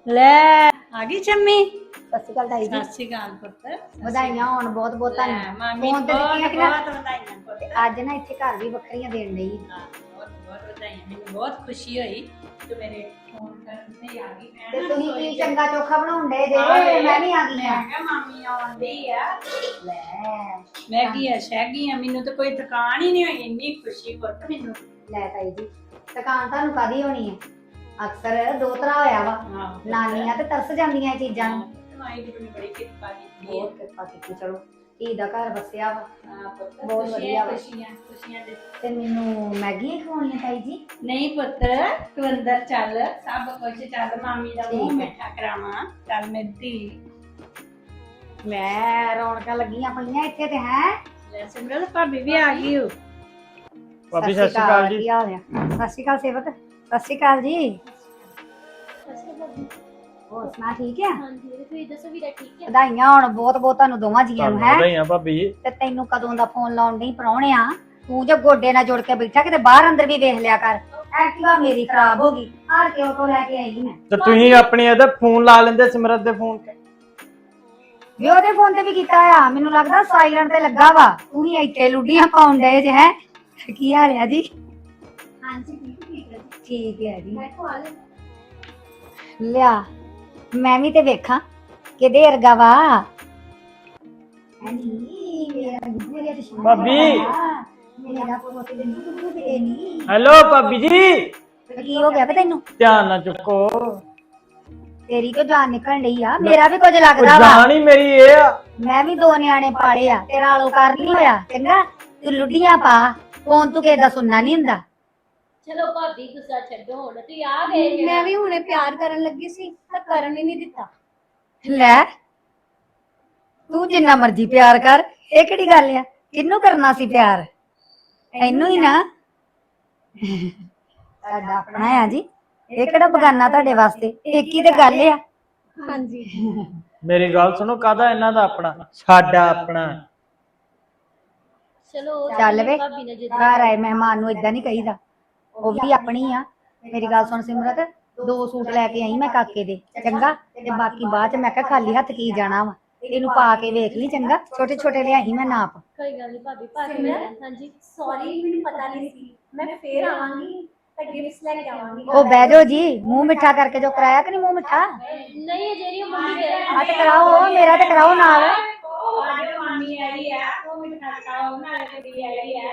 ਲੈ। ਆ ਗਈ ਸ਼ੰਮੀ ਸਤਿ ਸ਼੍ਰੀ ਅਕਾਲ ਤਾਈ ਜੀ। ਸਤਿ ਸ਼੍ਰੀ ਅਕਾਲ ਪੁੱਤ। ਵਧਾਈਆਂ ਹੋਣ ਬਹੁਤ ਬਹੁਤ ਤੁਹਾਨੂੰ ਮਾਮੀ ਫੋਨ ਬਹੁਤ ਕਿ ਨਾ ਬਹੁਤ ਵਧਾਈਆਂ ਪੁੱਤ। ਤੇ ਅੱਜ ਨਾ ਇੱਥੇ ਘਰ ਵੀ ਵੱਖਰੀਆਂ ਦੇਣ ਲਈ ਹਾਂ, ਬਹੁਤ ਬਹੁਤ ਵਧਾਈਆਂ। ਮੈਨੂੰ ਬਹੁਤ ਖੁਸ਼ੀ ਹੋਈ ਤੇ ਮੇਰੇ ਫੋਨ ਕਰਨ ਤੇ ਆ ਗਈ। ਮੈਂ ਤੇ ਨਾ ਤੁਸੀਂ ਰਸੋਈ ਕੀ ਚ- ਚੰਗਾ ਚੋਖਾ ਬਣਾਉਣ ਦੇ ਜੇ ਹਾਂ, ਮੈਂ ਵੀ ਆ ਗਈ ਮੈਂ ਆ ਕਿਹਾ ਮਾਮੀ ਆਉਂਦੀ ਆ। ਲੈ ਮੈਂ ਕੀ ਆ ਸ਼ੈਗੀ ਆ। ਮੈਨੂੰ ਤਾਂ ਕੋਈ ਥਕਾਨ ਹੀ ਨਹੀਂ ਹੋਈ। ਇੰਨੀ ਖੁਸ਼ੀ ਪੁੱਤ ਮੈਨੂੰ। ਲੈ ਤਾਈ ਜੀ ਦੁਕਾਨ ਤੁਹਾਨੂੰ ਕਾਦੀ ਹੋਣੀ ਹੈ ਅਕਸਰ ਦੋ ਤਰ੍ਹਾਂ ਹੋਇਆ ਵਾ। ਹਾਂ ਨਾਨੀਆਂ ਤੇ ਤਰਸ ਜਾਂਦੀਆਂ ਇਹ ਚੀਜ਼ਾਂ ਨੂੰ। ਮਾਈ ਦੀ ਬੜੀ ਬੜੀ ਕਿਰਪਾ ਕੀਤੀ ਹੈ। ਬਹੁਤ ਕਿਰਪਾ ਕੀਤੀ ਚਲੋ। ਧੀ ਦਾ ਘਰ ਵਸਿਆ ਵਾ। ਹਾਂ ਪੁੱਤ ਬਹੁਤ ਵਧੀਆ ਵਾ। ਖੁਸ਼ੀਆਂ ਖੁਸ਼ੀਆਂ ਦੇ। ਤੇ ਮੈਨੂੰ ਮੈਗੀ ਖਵਾਉਣੀ ਤਾਈ ਜੀ? ਨਹੀਂ ਪੁੱਤ ਤੂੰ ਅੰਦਰ ਚੱਲ। ਸਭ ਕੁਝ ਚੱਲ ਮਾਮੀ ਦਾ ਮੂੰਹ ਹੈ। ਮਿੱਠਾ ਕਰਾਵਾਂ। ਚੱਲ ਮੇਰੀ ਧੀ। ਮੈਂ ਰੌਣਕਾਂ ਲੱਗੀਆਂ ਪਈਆਂ ਇੱਥੇ ਤੇ ਹੈ? ਲੈ ਸਿਮਰਨ ਭਾਬੀ ਵੀ ਆ ਗਈ ਹੋ ਭਾਬੀ ਸਤਿ ਸ਼੍ਰੀ ਅਕਾਲ ਜੀ। ਕੀ ਹਾਲ ਆ? ਸਤਿ ਸ਼੍ਰੀ ਅਕਾਲ ਸੇਵਕ। ਸਤਿ ਸ਼੍ਰੀ ਅਕਾਲ ਜੀ। ਹੋਰ ਸੁਣਾ ਠੀਕ ਆ? ਹਾਂਜੀ ਵੀਰੇ, ਤੁਸੀਂ ਦੱਸੋ ਵੀਰਾ ਠੀਕ ਹੈ ਵਧਾਈਆਂ ਹੋਣ ਬਹੁਤ ਬਹੁਤ ਤੁਹਾਨੂੰ ਦੋਵਾਂ ਜੀਆਂ ਨੂੰ ਹੈ? ਵਧਾਈਆਂ ਭਾਬੀ ਜੀ। ਤੇ ਤੈਨੂੰ ਕਦੋਂ ਦਾ ਫੋਨ ਲਾਉਣ ਨਹੀਂ ਪਰੌਣਿਆ ਤੂੰ ਜੇ ਗੋਡੇ ਨਾਲ ਜੁੜ ਕੇ ਬੈਠਾ ਕਿਤੇ ਬਾਹਰ ਅੰਦਰ ਵੀ ਵੇਖ ਲਿਆ ਕਰ। ਐਕਟਿਵਾ ਮੇਰੀ ਖਰਾਬ ਹੋ ਗਈ ਹਾਰ ਕੇ ਉਹ ਤੋਂ ਲੈ ਕੇ ਆਈ ਮੈਂ। ਤੇ ਤੁਸੀਂ ਆਪਣੀ ਇਹਦੇ ਫੋਨ ਲਾ ਲੈਂਦੇ ਸਿਮਰਤ ਦੇ ਫੋਨ ਤੇ? ਵੀ ਉਹਦੇ ਫੋਨ ਤੇ ਵੀ ਕੀਤਾ ਆ ਮੈਨੂੰ ਲੱਗਦਾ ਸਾਇਲੈਂਟ ਤੇ ਲੱਗਾ ਵਾ। ਤੂੰ ਹੀ ਇੱਥੇ ਲੁੱਡੀਆਂ ਪਾਉਣ ਡਏ ਜੇ ਹੈ? ਕੀ ਹਾਲ ਆ ਜੀ? ਹਾਂਜੀ ਠੀਕ ਹੈ ਜੀ। ਲੈ ਲਿਆ ਮੈਂ ਵੀ ਤੇ ਵੇਖਾਂ ਕਿਹਦੇ ਵਰਗਾ ਵਾ। ਤੇ ਭਾਬੀ। ਮੇਰਾ ਪੁੱਤ ਤੇ ਤੇ ਨਹੀਂ ਹੈਲੋ ਭਾਬੀ ਜੀ। ਤੇ ਕੀ ਹੋ ਗਿਆ ਵੇ ਤੈਨੂੰ? ਧਿਆਨ ਨਾਲ ਚੁੱਕੋ। ਤੇਰੀ ਕਿਉਂ ਜਾਨ ਨਿਕਲਣ ਡਈ ਆ ਮੇਰਾ ਵੀ ਕੁਝ ਲੱਗਦਾ ਵਾ। ਜਾਨ ਹੀ ਮੇਰੀ ਇਹ ਆ। ਮੈਂ ਵੀ ਦੋ ਨਿਆਣੇ ਪਾਲੇ ਆ ਤੇਰਾ ਆਲੂ ਕਰ ਨਹੀਂ ਹੋਇਆ ਚੰਗਾ? ਤੂੰ ਲੁੱਡੀਆਂ ਪਾ ਫੋਨ ਤੂੰ ਕਿਸੇ ਦਾ ਸੁਣਨਾ ਨਹੀਂ ਹੁੰਦਾ। ਚਲੋ ਭਾਬੀ ਗੁੱਸਾ ਛੱਡੋ ਹੁਣ ਤੁਸੀਂ ਆ ਗਏ ਜੇ। ਮੈਂ ਵੀ ਹੁਣੇ ਪਿਆਰ ਕਰਨ ਲੱਗੀ ਸੀ ਤਾਂ ਕਰਨ ਹੀ ਨਹੀਂ ਦਿੱਤਾ। ਲੈ ਤੂੰ ਜਿੰਨਾ ਮਰਜ਼ੀ ਪਿਆਰ ਕਰ ਇਹ ਕਿਹੜੀ ਗੱਲ ਆ? ਕਿਹਨੂੰ ਕਰਨਾ ਸੀ ਪਿਆਰ? ਇਹਨੂੰ ਹੀ ਨਾ। ਸਾਡਾ ਆਪਣਾ ਆ ਜੀ। ਇਹ ਕਿਹੜਾ ਬਗਾਨਾ ਤੁਹਾਡੇ ਵਾਸਤੇ? ਇੱਕ ਹੀ ਤੇ ਗੱਲ ਆ। ਹਾਂਜੀ। ਮੇਰੀ ਗੱਲ ਸੁਣੋ ਕਾਦਾ ਇਹਨਾਂ ਦਾ ਆਪਣਾ? ਸਾਡਾ ਆਪਣਾ। ਚਲੋ ਚੱਲ ਵੇ ਭਾਬੀ ਨੇ ਜਿੱਦ ਘਰ ਆਏ ਮਹਿਮਾਨ ਨੂੰ ਇਦਾਂ ਨਹੀਂ ਕਹੀਦਾ। ਉਹ ਵੀ ਆਪਣੀ ਆ। ਮੇਰੀ ਗੱਲ ਸੁਣ ਸਿਮਰਤ ਦੋ ਸੂਟ ਲੈ ਕੇ ਆਈ ਮੈਂ ਕਾਕੇ ਦੇ ਚੰਗਾ? ਤੇ ਬਾਕੀ ਬਾਅਦ ਚ ਮੈਂ ਕਿਹਾ ਖਾਲੀ ਹੱਥ ਕੀ ਜਾਣਾ ਵਾ? ਇਹਨੂੰ ਪਾ ਕੇ ਵੇਖ ਲਈ ਚੰਗਾ? ਛੋਟੇ ਛੋਟੇ ਲਿਆਈ ਮੈਂ ਨਾਪ। ਕੋਈ ਗੱਲ ਨਹੀਂ ਭਾਬੀ ਪਾ ਕੇ? ਮੈਂ ਹਾਂਜੀ। ਸੌਰੀ ਮੈਨੂੰ ਪਤਾ ਨਹੀਂ ਸੀ। ਮੈਂ ਫੇਰ ਆਵਾਂਗੀ ਤਾਂ ਗਿਫਟਸ ਲੈ ਕੇ ਆਵਾਂਗੀ। ਉਹ ਬਹਿ ਜਾਓ ਜੀ ਮੂੰਹ ਮਿੱਠਾ ਕਰਕੇ ਜੋ ਕਰਾਇਆ ਕਿ ਨਹੀਂ ਮੂੰਹ ਮਿੱਠਾ? ਨਹੀਂ ਇਹ ਜਿਹੜੀ ਮੰਮੀ ਦੇ ਆ ਤੇ ਕਰਾਓ ਮੇਰਾ ਤੇ ਕਰਾਓ ਨਾਲ ਉਹ ਅੱਜ ਮਾਮੀ ਆਈ ਆ ਉਹ ਖਾਤਾ ਉਹ ਨਾਲ ਆਈ ਤੇ ਮਿੱਠੇ ਵੀ ਕੀਤੀ ਆ।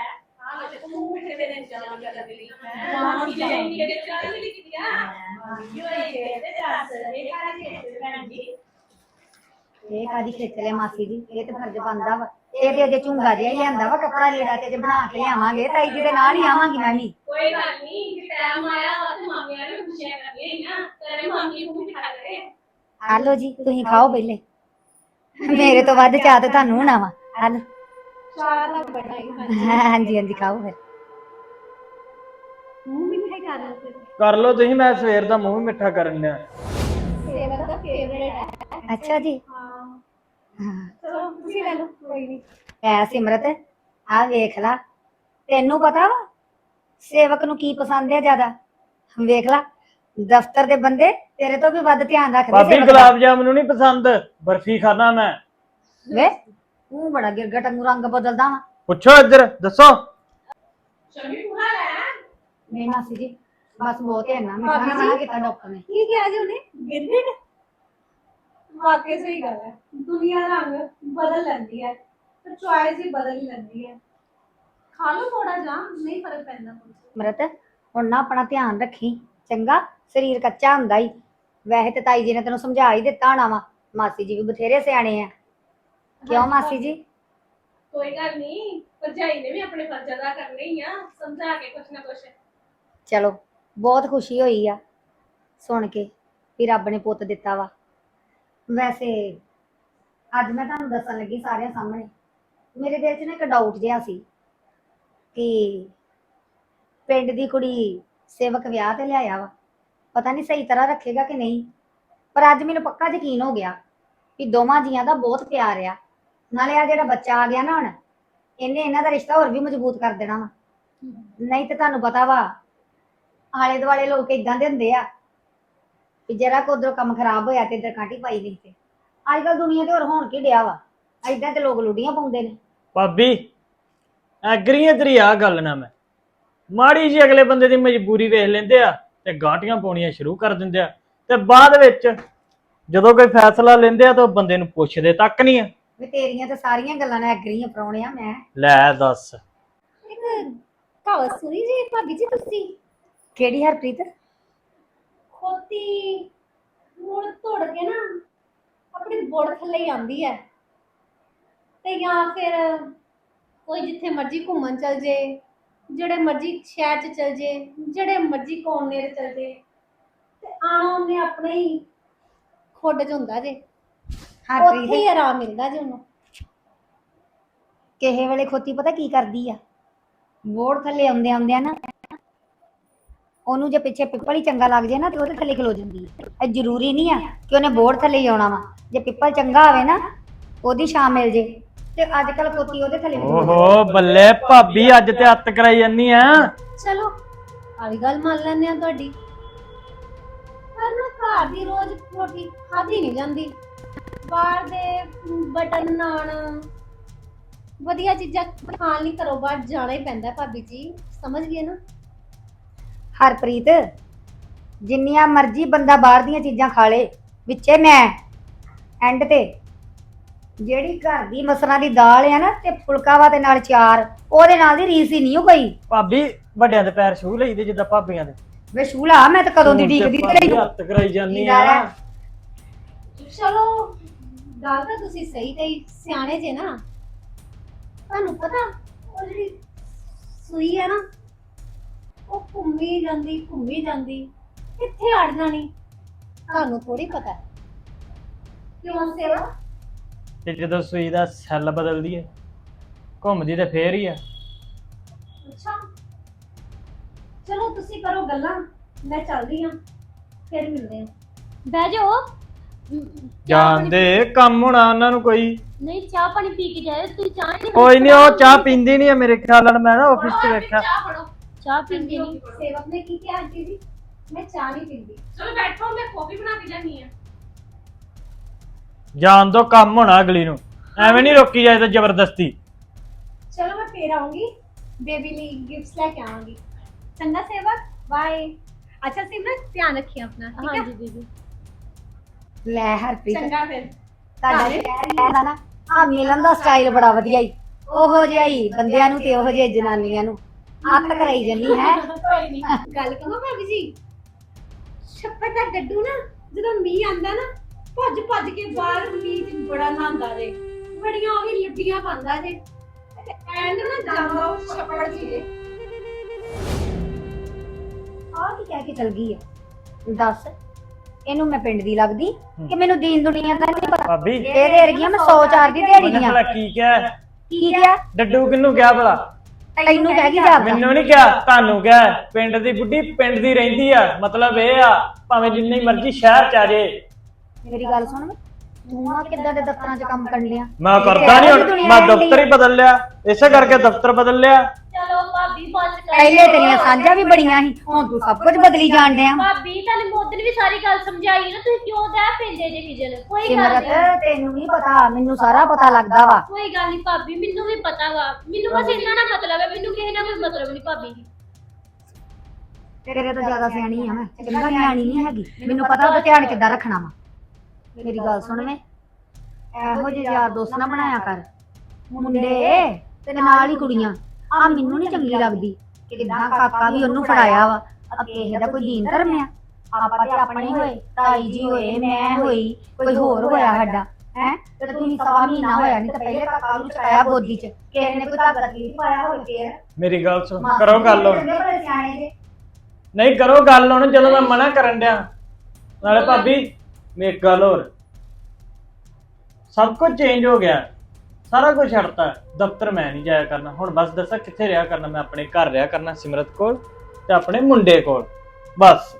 ਇਹ ਕਾਦੀ ਮਾਸੀ ਇਹ ਤੇ ਫਰਜ਼ ਬੰਦਾ ਵਾ। ਇਹ ਤੇ ਅਜੇ ਝੁੰਗਾ ਜਿਹਾ ਹੀ ਲਿਆਂਦਾ ਵਾ ਕੱਪੜਾ ਲੀੜਾ ਤੇ ਅਜੇ ਬਣਾ ਕੇ ਲਿਆਵਾਂਗੇ। ਤਾਈ ਜੀ ਦੇ ਨਾਲ ਹੀ ਆਵਾਂਗੀ ਮੈਂ ਵੀ। ਕੋਈ ਗੱਲ ਨਹੀਂ ਜੇ ਟਾਈਮ ਆਇਆ ਤਾਂ ਤੇ ਮਾਮੀਆਂ ਨੂੰ ਖੁਸ਼ੀਆਂ ਕਰਨੀਆਂ ਹੀ ਨਾ। ਤੇਰੇ ਮਾਮੀ ਨੂੰ ਮਿਠਾ ਕਰੇ ਆ ਲਓ ਜੀ ਤੁਸੀਂ ਖਾਓ ਪਹਿਲੇ। ਮੇਰੇ ਤੋਂ ਵੱਧ ਚਾਹ ਤੇ ਤੁਹਾਨੂੰ ਹੋਣਾ ਵਾ। ਆ ਹਾਂਜੀ ਹਾਂਜੀ ਖਾਓ ਫਿਰ। ਮੂੰਹ ਮਿੱਠਾ ਹੀ ਕਰ ਲਓ ਫਿਰ। ਕਰ ਲਓ ਤੁਸੀਂ ਮੈਂ ਸਵੇਰ ਦਾ ਮੂੰਹ ਵੀ ਮਿੱਠਾ ਕਰਨ ਲਿਆ ਸੇਵਕ ਦਾ ਫੇਵਰੇਟ ਹੈ। ਅੱਛਾ ਜੀ। ਹਾਂ। ਹਾਂ। ਚਲੋ ਤੁਸੀਂ ਲੈ ਲਓ ਕੋਈ ਨਹੀਂ ਐ ਸਿਮਰਤ ਆ ਵੇਖ ਲਾ। ਤੈਨੂੰ ਪਤਾ ਵਾ ਸੇਵਕ ਨੂੰ ਕੀ ਪਸੰਦ ਹੈ ਜ਼ਿਆਦਾ? ਵੇਖ ਲਾ ਦਫ਼ਤਰ ਦੇ ਬੰਦੇ ਤੇਰੇ ਤੋਂ ਵੀ ਵੱਧ ਧਿਆਨ ਰੱਖਦੇ ਭਾਬੀ ਸੇਵਕ ਦਾ। ਗੁਲਾਬ ਜਾਮਨ ਨਹੀਂ ਪਸੰਦ ਬਰਫੀ ਖਾਣਾ ਮੈਂ। ਵੇ ਤੂੰ ਬੜਾ ਗਿਰਗਟ ਨੂੰ ਰੰਗ ਬਦਲਦਾ ਵਾ। ਪੁੱਛੋ ਇੱਧਰ ਦੱਸੋ। ਸ਼ਮੀ ਪੂਰਾ ਲੈ ਨਹੀਂ ਮਾਸੀ ਜੀ ਬਸ ਬਹੁਤ ਹੈ ਨਾ ਮਿੱਠਾ ਨਾ ਮਨਾ ਕੀਤਾ ਡਾਕਟਰ ਨੇ। ਕੀ ਕਿਹਾ ਜੀ ਉਹਨੇ? ਗਿਰਗਿਟ ਵਾਕਈ ਸਹੀ ਗੱਲ ਹੈ। ਦੁਨੀਆ ਰੰਗ ਬਦਲ ਲੈਂਦੀ ਹੈ ਤੇ ਚੁਆਇਸ ਵੀ ਬਦਲ ਹੀ ਲੈਂਦੀ ਹੈ। ਖਾ ਲਓ ਥੋੜਾ ਜਿਹਾ ਨਹੀਂ ਫ਼ਰਕ ਪੈਂਦਾ ਕੁਝ ਮਰਤ ਹੁਣ ਨਾ ਆਪਣਾ ਧਿਆਨ ਰੱਖੀ। ਚੰਗਾ ਸਰੀਰ ਕੱਚਾ ਹੁੰਦਾ ਹੀ ਵੈਸੇ ਤੇ ਤਾਈ ਜੀ ਨੇ ਤੈਨੂੰ ਸਮਝਾ ਹੀ ਦਿੱਤਾ ਹੋਣਾ ਵਾ। ਮਾਸੀ ਜੀ ਵੀ ਬਥੇਰੇ ਸਿਆਣੇ ਆ। ਕਿਉਂ ਮਾਸੀ ਜੀ? ਕੋਈ ਗੱਲ ਨਹੀਂ ਭਰਜਾਈ ਨੇ ਵੀ ਆਪਣੇ ਫਰਜ਼ ਅਦਾ ਕਰਨੇ ਹੀ ਆ ਸਮਝਾ ਕੇ ਕੁਛ ਨਾ ਕੁਛ। ਚਲੋ ਬਹੁਤ ਖੁਸ਼ੀ ਹੋਈ ਆ ਸੁਣ ਕੇ ਵੀ ਰੱਬ ਨੇ ਪੁੱਤ ਦਿੱਤਾ ਵਾ। ਵੈਸੇ ਅੱਜ ਮੈਂ ਤੁਹਾਨੂੰ ਦੱਸਣ ਲੱਗੀ ਸਾਰਿਆਂ ਸਾਹਮਣੇ ਮੇਰੇ ਦਿਲ 'ਚ ਨਾ ਇੱਕ ਡਾਊਟ ਜਿਹਾ ਸੀ ਕਿ ਪਿੰਡ ਦੀ ਕੁੜੀ ਸੇਵਕ ਵਿਆਹ ਤੇ ਲਿਆਇਆ ਵਾ ਪਤਾ ਨਹੀਂ ਸਹੀ ਤਰ੍ਹਾਂ ਰੱਖੇਗਾ ਕਿ ਨਹੀਂ ਪਰ ਅੱਜ ਮੈਨੂੰ ਪੱਕਾ ਯਕੀਨ ਹੋ ਗਿਆ ਕਿ ਦੋਵਾਂ ਜੀਆਂ ਦਾ ਬਹੁਤ ਪਿਆਰ ਆ। ਨਾਲੇ ਆ ਜਿਹੜਾ ਬੱਚਾ ਆ ਗਿਆ ਨਾ ਹੁਣ, ਇਹਨੇ ਇਹਨਾਂ ਦਾ ਰਿਸ਼ਤਾ ਹੋਰ ਵੀ ਮਜ਼ਬੂਤ ਕਰ ਦੇਣਾ ਵਾ। ਨਹੀਂ ਤੇ ਤੁਹਾਨੂੰ ਪਤਾ ਵਾ ਆਲੇ ਦੁਆਲੇ ਲੋਕ ਇਦਾਂ ਦੇ ਹੁੰਦੇ ਆ ਵੀ ਜਰਾ ਕੋ ਉਧਰੋਂ ਕੰਮ ਖਰਾਬ ਹੋਇਆ ਤੇ ਇਧਰ ਕਾਂਟੀ ਪਾਈ ਨਹੀਂ ਤੇ। ਅੱਜ ਕੱਲ ਦੁਨੀਆ ਤੇ ਹੋਰ ਹੋਣ ਕੀ ਡਿਆ ਵਾ? ਏਦਾਂ ਤੇ ਲੋਕ ਲੁੱਡੀਆਂ ਪਾਉਂਦੇ ਨੇ। ਭਾਬੀ, ਐਗਰੀ ਹੈ ਤੇਰੀ ਆ ਗੱਲ ਨਾ ਮੈਂ। ਮਾੜੀ ਜੀ ਅਗਲੇ ਬੰਦੇ ਦੀ ਮਜਬੂਰੀ ਵੇਖ ਲੈਂਦੇ ਆ ਤੇ ਗਾਂਟੀਆਂ ਪਾਉਣੀਆਂ ਸ਼ੁਰੂ ਕਰ ਦਿੰਦੇ ਆ। ਤੇ ਬਾਅਦ ਵਿੱਚ ਜਦੋਂ ਕੋਈ ਫੈਸਲਾ ਲੈਂਦੇ ਆ ਤਾਂ ਉਹ ਬੰਦੇ ਨੂੰ ਪੁੱਛਦੇ ਤੱਕ ਨਹੀਂ ਆ। ਵੀ ਤੇਰੀਆਂ ਤੇ ਸਾਰੀਆਂ ਗੱਲਾਂ ਨਾਲ ਐਗਰੀ ਆ ਪਰਾਉਣੇ ਆ ਮੈਂ। ਲੈ ਦੱਸ। ਇੱਕ ਕਹਾਵਤ ਸੁਣੀ ਜੀ ਭਾਬੀ ਜੀ ਤੁਸੀਂ? ਕਿਹੜੀ ਹਰਪ੍ਰੀਤ? ਖੋਤੀ ਮੁੜ ਤੋੜ ਕੇ ਨਾ ਆਪਣੀ ਬੋੜ ਥੱਲੇ ਹੀ ਆਂਦੀ ਹੈ। ਤੇ ਜਾਂ ਫਿਰ ਕੋਈ ਜਿੱਥੇ ਮਰਜ਼ੀ ਘੁੰਮਣ ਚਲ ਜੇ ਜਿਹੜੇ ਮਰਜ਼ੀ ਸ਼ਹਿਰ ਚ ਚਲ ਜੇ ਜਿਹੜੇ ਮਰਜ਼ੀ ਕੋਨੇ ਚ ਚਲ ਜੇ ਤੇ ਆਣਾ ਉਹਨੇ ਆਪਣੇ ਹੀ ਖੁੱਡ ਚ ਹੁੰਦਾ ਜੇ। ਉੱਥੇ ਹਰਪ੍ਰੀਤ ਹੀ ਆਰਾਮ ਮਿਲਦਾ ਜੇ ਉਹਨੂੰ। ਕਿਸੇ ਵੇਲੇ ਖੋਤੀ ਪਤਾ ਕੀ ਕਰਦੀ ਆ? ਬੋੜ ਥੱਲੇ ਆਉਂਦੇ ਆਉਂਦੇ ਆ ਨਾ ਉਹਨੂੰ ਜੇ ਪਿੱਛੇ ਪਿੱਪਲ ਹੀ ਚੰਗਾ ਲੱਗ ਜੇ ਨਾ ਤੇ ਉਹਦੇ ਥੱਲੇ ਖਲੋ ਜਾਂਦੀ ਹੈ ਇਹ ਜ਼ਰੂਰੀ ਨਹੀਂ ਆ ਕਿ ਉਹਨੇ ਬੋੜ ਥੱਲੇ ਹੀ ਆਉਣਾ ਵਾ। ਜੇ ਪਿੱਪਲ ਚੰਗਾ ਹੋਵੇ ਨਾ ਉਹਦੀ ਛਾਂ ਮਿਲ ਜੇ। ਤੇ ਅੱਜ ਕੱਲ ਖੋਤੀ ਉਹਦੇ ਥੱਲੇ ਵੀ ਖਲੋ ਜਾਂਦੀ ਓਹੋ ਬੱਲੇ ਭਾਬੀ ਅੱਜ ਤੇ ਅੱਤ ਕਰਾਈ ਜਾਨੀ ਆ। ਚਲੋ ਆ ਵੀ ਗੱਲ ਮੰਨ ਲੈਂਦੇ ਆ ਤੁਹਾਡੀ। ਪਰ ਨਾ ਘਰ ਦੀ ਰੋਜ਼ ਰੋਟੀ ਖਾਧੀ ਨਹੀਂ ਜਾਂਦੀ। ਬਾਹਰ ਦੇ ਬਟਨ ਨਾਨ ਵਧੀਆ ਚੀਜ਼ਾਂ ਖਾਣ ਲਈ ਘਰੋਂ ਬਾਹਰ ਜਾਣਾ ਹੀ ਪੈਂਦਾ ਭਾਬੀ ਜੀ ਸਮਝ ਗਏ ਨਾ? ਹਰਪ੍ਰੀਤ ਜਿੰਨੀਆਂ ਮਰਜ਼ੀ ਬੰਦਾ ਬਾਹਰ ਦੀਆਂ ਚੀਜ਼ਾਂ ਖਾ ਲੇ ਵਿੱਚੇ ਮੈਂ ਐਂਡ ਤੇ। ਜਿਹੜੀ ਘਰ ਦੀ ਮਸਰਾਂ ਦੀ ਦਾਲ ਆ ਨਾ ਤੇ ਫੁਲਕਾ ਵਾ ਤੇ ਨਾਲ ਚਾਰ ਉਹਦੇ ਨਾਲ ਦੀ ਰੀਸ ਹੀ ਨਹੀਂ ਓ ਕੋਈ ਭਾਬੀ ਵੱਡਿਆਂ ਦੇ ਪੈਰ ਛੂ ਲਈਦੇ ਜਿੱਦਾਂ ਭਾਬੀਆਂ ਦੇ। ਵੇ ਸ਼ੂਲਾ ਮੈਂ ਤਾਂ ਕਦੋਂ ਦੀ ਤੂੰ ਤੇ ਤੇਰੀ ਅੱਤ ਕਰਾਈ ਕੀ ਆ ਹੈ? ਚਲੋ ਗੱਲ ਤਾਂ ਤੁਸੀਂ ਸਹੀ ਤੇ ਸਿਆਣੇ ਜੇ ਨਾ। ਤੁਹਾਨੂੰ ਪਤਾ ਉਹ ਜਿਹੜੀ ਸੂਈ ਹੈ ਨਾ ਉਹ ਘੁੰਮੀ ਜਾਂਦੀ ਘੁੰਮੀ ਜਾਂਦੀ ਕਿੱਥੇ ਅੜ ਜਾਣੀ ਤੁਹਾਨੂੰ ਥੋੜੀ ਪਤਾ। ਕਿਉਂ ਸੇਵਾ? ਤੇ ਜਦੋਂ ਸੂਈ ਦਾ ਸੈੱਲ ਬਦਲਦੀ ਹੈ ਘੁੰਮਦੀ ਤੇ ਫੇਰ ਹੀ ਆ। ਅੱਛਾ। ਚਲੋ ਤੁਸੀਂ ਕਰੋ ਗੱਲਾਂ ਮੈਂ ਚੱਲਦੀ ਹਾਂ ਫਿਰ ਮਿਲਦੇ ਹਾਂ ਬਹਿ ਜਾਓ। ਜਾਣਦੇ ਕੰਮ ਹੋਣਾ ਉਹਨਾਂ ਨੂੰ ਕੋਈ। ਨਹੀਂ ਚਾਹ ਪਾਣੀ ਪੀ ਕੇ ਜਾਏ ਤੁਸੀਂ ਚਾਹ ਨਹੀਂ ਕੋਈ ਨਹੀਂ ਉਹ ਚਾਹ ਪੀਂਦੀ ਨਹੀਂ ਹੈ ਮੇਰੇ ਖਿਆਲ ਨਾਲ ਮੈਂ ਨਾ ਆਫਿਸ 'ਚ ਵੇਖਿਆ ਚਾਹ ਫੜੋ। ਚਾਹ ਪੀਂਦੇ ਨਹੀਂ। ਸੇਵਕ ਨੇ ਕੀ ਕਿਹਾ ਆਂਟੀ ਜੀ? ਮੈਂ ਚਾਹ ਨਹੀਂ ਪੀਂਦੀ। ਚਲੋ ਬੈਠੋ ਮੈਂ ਕਾਫੀ ਬਣਾ ਕੇ ਜਾਨੀ ਆ ਜਾਣ ਦੋ ਕੰਮ ਹੋਣਾ ਅਗਲੀ ਨੂੰ। ਐਵੇਂ ਨਹੀਂ ਰੋਕੀ ਜਾਏ ਤਾਂ ਜ਼ਬਰਦਸਤੀ। ਚਲੋ ਮੈਂ ਫੇਰ ਆਉਂਗੀ। ਬੇਬੀ ਲਈ ਗਿਫਟਸ ਲੈ ਕੇ ਆਵਾਂਗੀ। ਚੰਗਾ ਸੇਵਕ ਬਾਏ ਅੱਛਾ ਸਿਮਰਨ ਧਿਆਨ ਰੱਖੀ ਆਪਣਾ ਠੀਕ ਹੈ? ਹਾਂਜੀ ਦੀਦੀ। ਲੈ ਹਰਪ੍ਰੀਤ। ਚੰਗਾ ਫਿਰ। ਤੁਹਾਡਾ ਸ਼ਹਿਰ ਦਾ ਨਾ ਆ ਮਿਲਣ ਦਾ ਸਟਾਈਲ ਬੜਾ ਵਧੀਆ ਹੀ ਉਹੋ ਜਿਹਾ ਹੀ ਬੰਦਿਆਂ ਨੂੰ ਤੇ ਉਹੋ ਜਿਹੇ ਜਨਾਨੀਆਂ ਨੂੰ। ਅੱਤ ਕਰਾਈ ਜੰਨੀ ਹੈ। ਗੱਲ ਕਹਾਂ ਭਾਬੀ ਜੀ। ਛੱਪੜ ਦਾ ਡੱਡੂ ਨਾ ਜਦੋਂ ਮੀਂਹ ਆਂਦਾ ਨਾ ਭੱਜ ਭੱਜ ਕੇ ਬਾਹਰ ਮੀਂਹ ਚ ਬੜਾ ਨਹਾਉਂਦਾ ਜੇ। ਬੜੀਆਂ ਉਹ ਵੀ ਲੱਭੀਆਂ ਪਾਉਂਦਾ ਜੇ। ਤੇ ਐਂਡ ਨਾ ਜਾਂਦਾ ਉਹ ਛੱਪੜ ਚ ਜੇ ਆ ਕੀ ਕਹਿ ਕੇ ਚਲ ਗਈ ਹੈ ਦੱਸ। ਇਹਨੂੰ ਮੈਂ ਪਿੰਡ ਦੀ ਲੱਗਦੀ ਕਿ ਮੈਨੂੰ ਦੀਨ ਦੁਨੀਆ ਦਾ ਨਹੀਂ ਪਤਾ। ਭਾਬੀ। ਇਹਦੇ ਵਰਗੀਆਂ ਮੈਂ 100 ਚਾਰ ਦੀ ਦਿਹਾੜੀ ਉਹਨੇ ਦੀਆਂ। ਭਲਾ ਕੀ ਕਿਹਾ? ਕੀ ਕਿਹਾ? ਡੱਡੂ ਕਿਹਨੂੰ ਕਿਹਾ ਭਲਾ? ਤੈਨੂੰ ਕਹਿ ਕੀ ਜਾਂਦਾ ਮੈਨੂੰ ਨਹੀਂ ਕਿਹਾ ਤੁਹਾਨੂੰ ਕਿਹਾ। ਪਿੰਡ ਦੀ ਬੁੱਢੀ ਪਿੰਡ ਦੀ ਰਹਿੰਦੀ ਆ। ਮਤਲਬ ਇਹ ਆ ਭਾਵੇਂ ਜਿੰਨੀ ਮਰਜ਼ੀ ਸ਼ਹਿਰ ਚ ਆ ਜੇ। ਮੇਰੀ ਗੱਲ ਸੁਣ ਤੂੰ ਆ ਕਿੱਦਾਂ ਦੇ ਦਫ਼ਤਰਾਂ 'ਚ ਕੰਮ ਕਰਨ ਲਿਆ ਮੈਂ ਕਰਦਾ ਨਹੀਂ ਹੁਣ। ਮੈਂ ਦਫ਼ਤਰ ਹੀ ਬਦਲ ਲਿਆ। ਇਸੇ ਕਰਕੇ ਦਫ਼ਤਰ ਬਦਲ ਲਿਆ। ਭਾਬੀ ਬਸ ਕਰ। ਪਹਿਲੇ ਤੇਰੀਆਂ ਸਾਂਝਾਂ ਵੀ ਬੜੀਆਂ ਸੀ ਹੁਣ ਤੂੰ ਸਭ ਕੁਝ ਬਦਲੀ ਜਾਣ ਡਿਆ। ਭਾਬੀ ਤੁਹਾਨੂੰ ਮੋਦਨ ਵੀ ਸਾਰੀ ਗੱਲ ਸਮਝਾਈ ਨਾ ਤੁਸੀਂ ਕਿਉਂ ਦਾ ਪੈਂਦੇ ਜੇ ਨੂੰ ਕੋਈ ਗੱਲ ਸਿਮਰਤ ਨਹੀਂ। ਤੈਨੂੰ ਨਹੀਂ ਪਤਾ ਮੈਨੂੰ ਸਾਰਾ ਪਤਾ ਲੱਗਦਾ ਵਾ। ਕੋਈ ਗੱਲ ਨਹੀਂ ਭਾਬੀ ਮੈਨੂੰ ਵੀ ਪਤਾ ਵਾ। ਮੈਨੂੰ ਬਸ ਇੰਨਾ ਨਾ ਮਤਲਬ ਹੈ ਮੈਨੂੰ ਕਿਸੇ ਨਾਲ ਕੋਈ ਮਤਲਬ ਨਹੀਂ ਭਾਬੀ। ਤੇਰੇ ਤੋਂ ਜ਼ਿਆਦਾ ਸਿਆਣੀ ਆ ਮੈਂ ਚੰਗਾ ਨਿਆਣੀ ਨਹੀਂ ਹੈਗੀ। ਮੈਨੂੰ ਪਤਾ ਉਹਦਾ ਧਿਆਨ ਕਿੱਦਾਂ ਰੱਖਣਾ ਵਾ। ਮੇਰੀ ਗੱਲ ਸੁਣ ਵੇ ਇਹੋ ਜਿਹੇ ਯਾਰ ਦੋਸਤ ਨਾ ਬਣਾਇਆ ਕਰ। ਮੁੰਡੇ ਤੇ ਨਾਲ ਹੀ ਕੁੜੀਆਂ। ਆ ਮੈਨੂੰ ਨਹੀਂ ਚੰਗੀ ਲੱਗਦੀ। ਕਿ ਕਿਦਾਂ ਕਾਕਾ ਵੀ ਉਹਨੂੰ ਫੜਾਇਆ ਵਾ। ਆ ਕਿਸੇ ਦਾ ਕੋਈ ਦੀਨ ਧਰਮ ਆ? ਆਪਾਂ ਤੇ ਆਪਣੇ ਹੋਏ। ਤਾਈ ਜੀ ਹੋਏ ਮੈਂ ਹੋਈ ਕੋਈ ਹੋਰ ਹੋਇਆ ਸਾਡਾ? ਹੈ? ਤੇ ਤੁਸੀਂ ਸਵਾ ਮਹੀਨਾ ਹੋਇਆ ਨਹੀਂ ਤਾਂ ਪਹਿਲੇ ਕਾਕਾ ਨੂੰ ਚਕਾਇਆ ਗੋਦੀ 'ਚ। ਕਿਸੇ ਨੇ ਕੋਈ ਧਾਗਾ ਤਕਲੀਫ ਪਾਇਆ ਹੋਵੇ ਫੇਰ? ਮੇਰੀ ਗੱਲ ਸੁਣ ਕਰੋ ਗੱਲ ਹੁਣ। ਚੰਗੇ ਭਲੇ ਸਿਆਣੇ ਜੇ। ਨਹੀਂ ਕਰੋ ਗੱਲ ਹੁਣ ਜਦੋਂ ਮੈਂ ਮਨਾ ਕਰਨ ਡਿਆ। ਨਾਲੇ ਭਾਬੀ ਮੇਰੀ ਇੱਕ ਗੱਲ ਹੋਰ। ਸਭ ਕੁਝ ਚੇਂਜ ਹੋ ਗਿਆ। ਸਾਰਾ ਕੁਝ ਛੱਡਤਾ। ਦਫ਼ਤਰ ਮੈਂ ਨਹੀਂ ਜਾਇਆ ਕਰਨਾ। ਹੁਣ ਬਸ ਦੱਸਾਂ ਕਿੱਥੇ ਰਿਹਾ ਕਰਨਾ। ਮੈਂ ਆਪਣੇ ਘਰ ਰਿਹਾ ਕਰਨਾ ਸਿਮਰਤ ਕੋਲ ਤੇ ਆਪਣੇ ਮੁੰਡੇ ਕੋਲ। ਬਸ।